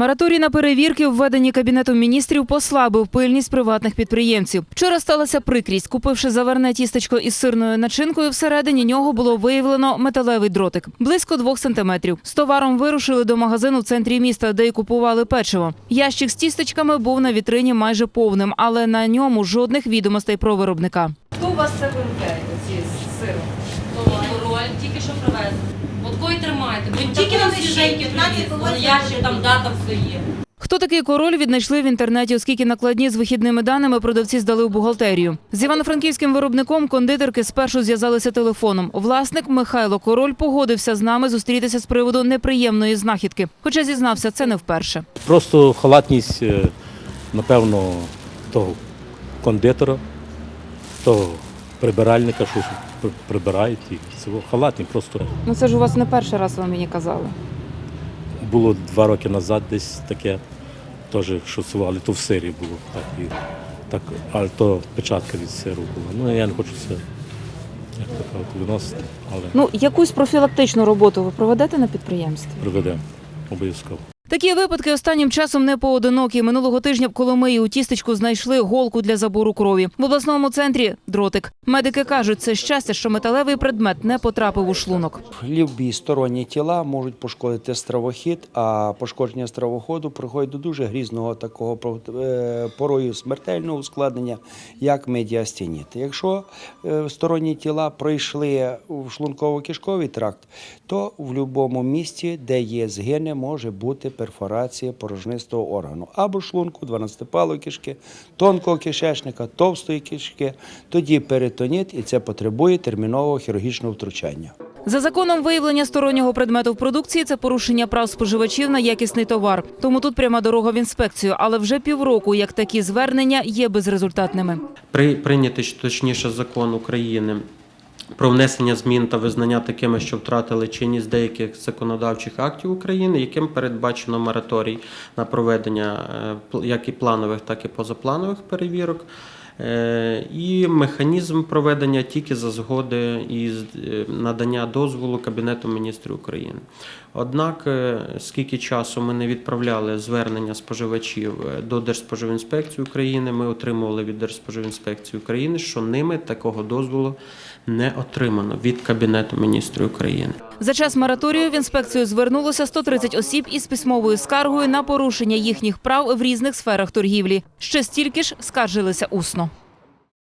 Мораторій на перевірки, введені кабінетом міністрів, послабив пильність приватних підприємців. Вчора сталася прикрість. Купивши заверне тістечко із сирною начинкою, всередині нього було виявлено металевий дротик близько двох сантиметрів. З товаром вирушили до магазину в центрі міста, де й купували печиво. Ящик з тістечками був на вітрині майже повним, але на ньому жодних відомостей про виробника. Хто у вас це виробляє? Ці з сиром? Король тільки що привезли. Тримайте, бо тільки нам свіженькі привезли. Ящик там дата все є. Хто такий король віднайшли в інтернеті, оскільки накладні з вихідними даними продавці здали в бухгалтерію. З івано-франківським виробником кондитерки спершу зв'язалися телефоном. Власник Михайло Король погодився з нами зустрітися з приводу неприємної знахідки. Хоча зізнався, це не вперше. Просто халатність, е, напевно, того кондитера, того прибиральника, що прибирають і всього. Халатні просто Ну це ж у вас не перший раз ви мені казали. було два роки назад десь таке, теж що сували, то в сирі було. Так, і, так, але то печатка від сиру була. Ну я не хочу це як то виносити, але Ну якусь профілактичну роботу ви проведете на підприємстві? приведемо обов'язково. Такі випадки останнім часом не поодинокі. Минулого тижня в Коломиї у тістечку знайшли голку для забору крові. В обласному центрі дротик. Медики кажуть, це щастя, що металевий предмет не потрапив у шлунок. Любі сторонні тіла можуть пошкодити стравохід, а пошкодження стравоходу приходить до дуже грізного такого е, порою смертельного ускладнення, як медіастеніт. Якщо е, сторонні тіла пройшли в шлунково-кишковий тракт, то в будь-якому місці, де є згини, може бути перфорація порожнистого органу або шлунку, 12-палої кишки, тонкого кишечника, товстої кишки, тоді перитоніт, і це потребує термінового хірургічного втручання. За законом виявлення стороннього предмету в продукції це порушення прав споживачів на якісний товар. Тому тут пряма дорога в інспекцію. Але вже півроку, як такі звернення є безрезультатними. При прийнятий точніше закон України про внесення змін та визнання такими, що втратили чинність деяких законодавчих актів України, яким передбачено мораторій на проведення е, як і планових, так і позапланових перевірок. Е, І механізм проведення тільки за згоди і е, надання дозволу Кабінету міністрів України. Однак, е, скільки часу ми не відправляли звернення споживачів до Держспоживінспекції України, ми отримували від Держспоживінспекції України, що ними такого дозволу не отримано від Кабінету міністрів України. За час мораторію в інспекцію звернулося 130 осіб із письмовою скаргою на порушення їхніх прав в різних сферах торгівлі. Ще стільки ж скаржилися усно.